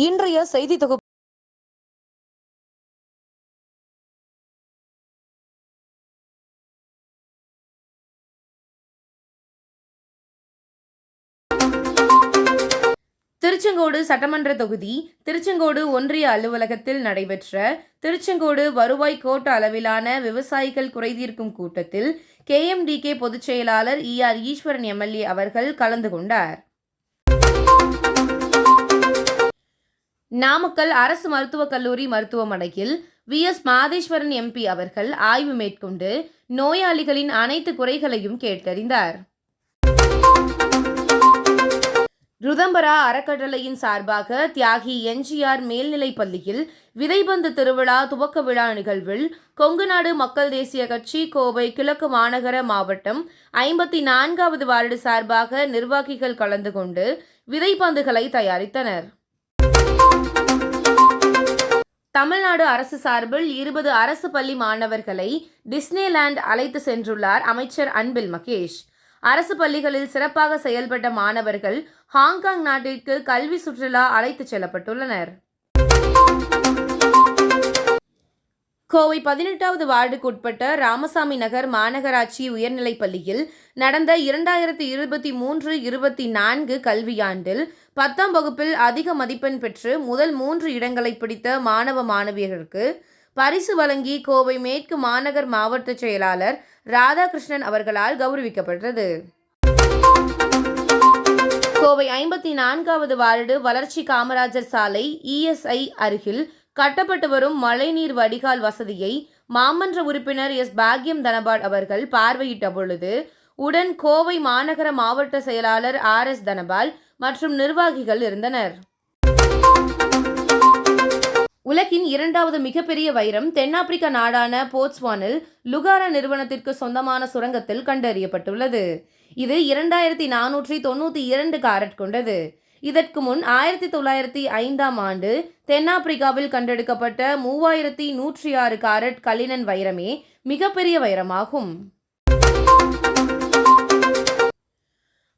இன்றைய செய்தி தொகுப்பு திருச்செங்கோடு சட்டமன்ற தொகுதி திருச்செங்கோடு ஒன்றிய அலுவலகத்தில் நடைபெற்ற திருச்செங்கோடு வருவாய் கோட்ட அளவிலான விவசாயிகள் குறைதீர்க்கும் கூட்டத்தில் கேஎம்டிகே பொதுச் செயலாளர் இ ஆர் ஈஸ்வரன் எம்எல்ஏ அவர்கள் கலந்து கொண்டார். நாமக்கல் அரசு மருத்துவக் கல்லூரி மருத்துவமனையில் வி. எஸ். மாதேஸ்வரன் எம்பி அவர்கள் ஆய்வு மேற்கொண்டு நோயாளிகளின் அனைத்து குறைகளையும் கேட்டறிந்தார். ருதம்பரா அறக்கட்டளையின் சார்பாக தியாகி என்ஜிஆர் மேல்நிலைப் பள்ளியில் விதைபந்து திருவிழா துவக்க விழா நிகழ்வில் கொங்குநாடு மக்கள் தேசிய கட்சி கோவை கிழக்கு மாநகர மாவட்டம் ஐம்பத்தி நான்காவது வார்டு சார்பாக நிர்வாகிகள் கலந்து கொண்டு விதைப்பந்துகளை தயாரித்தனர். தமிழ்நாடு அரசு சார்பில் இருபது அரசு பள்ளி மாணவர்களை டிஸ்னேலேண்ட் அழைத்து சென்றுள்ளார் அமைச்சர் அன்பில் மகேஷ். அரசு பள்ளிகளில் சிறப்பாக செயல்பட்ட மாணவர்கள் ஹாங்காங் நாட்டிற்கு கல்வி சுற்றுலா அழைத்துச் செல்லப்பட்டுள்ளனர். கோவை பதினெட்டாவது வார்டுக்குட்பட்ட ராமசாமி நகர் மாநகராட்சி உயர்நிலைப் பள்ளியில் நடந்த இரண்டாயிரத்தி இருபத்தி மூன்று இருபத்தி நான்கு கல்வியாண்டில் பத்தாம் வகுப்பில் அதிக மதிப்பெண் பெற்று முதல் மூன்று இடங்களை பிடித்த மாணவ மாணவியர்களுக்கு பரிசு வழங்கி கோவை மேற்கு மாநகர் மாவட்ட செயலாளர் ராதாகிருஷ்ணன் அவர்களால் கௌரவிக்கப்பட்டது. கோவை ஐம்பத்தி நான்காவது வார்டு வளர்ச்சி காமராஜர் சாலை இஎஸ்ஐ அருகில் கட்டப்பட்டு வரும் மழைநீர் வடிகால் வசதியை மாமன்ற உறுப்பினர் எஸ். பாக்யம் தனபால் அவர்கள் பார்வையிட்ட பொழுது உடன் கோவை மாநகர மாவட்ட செயலாளர் ஆர். எஸ். தனபால் மற்றும் நிர்வாகிகள் இருந்தனர். உலகின் இரண்டாவது மிகப்பெரிய வைரம் தென்னாப்பிரிக்க நாடான போட்ஸ்வானில் லுகாரா நிறுவனத்திற்கு சொந்தமான சுரங்கத்தில் கண்டறியப்பட்டுள்ளது. இது இரண்டாயிரத்தி நானூற்றி தொண்ணூற்றி இரண்டு காரட் கொண்டது. இதற்கு முன் ஆயிரத்தி தொள்ளாயிரத்தி ஐந்தாம் ஆண்டு தென்னாப்பிரிக்காவில் கண்டெடுக்கப்பட்ட மூவாயிரத்தி நூற்றி ஆறு காரட் கலினன் வைரமே மிகப்பெரிய வைரமாகும்.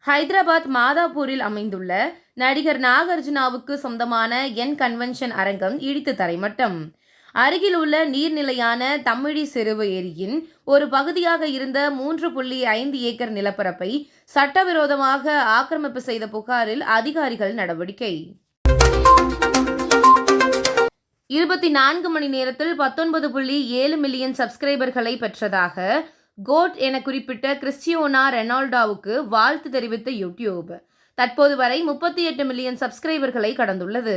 ஹைதராபாத் மாதாப்பூரில் அமைந்துள்ள நடிகர் நாகார்ஜுனாவுக்கு சொந்தமான என் கன்வென்ஷன் அரங்கம் இடித்து தரைமட்டம். அருகில் உள்ள நீர்நிலையான தம்மிழி செருவு ஏரியின் ஒரு பகுதியாக இருந்த மூன்று புள்ளி ஐந்து ஏக்கர் நிலப்பரப்பை சட்டவிரோதமாக ஆக்கிரமிப்பு செய்த புகாரில் அதிகாரிகள் நடவடிக்கை. இருபத்தி நான்கு மணி நேரத்தில் பத்தொன்பது புள்ளி ஏழு மில்லியன் சப்ஸ்கிரைபர்களை பெற்றதாக கோட் என குறிப்பிட்ட கிறிஸ்டியோனா ரெனால்டாவுக்கு வாழ்த்து தெரிவித்த யூடியூப். தற்போது வரை முப்பத்தி எட்டு மில்லியன் சப்ஸ்கிரைபர்களை கடந்துள்ளது.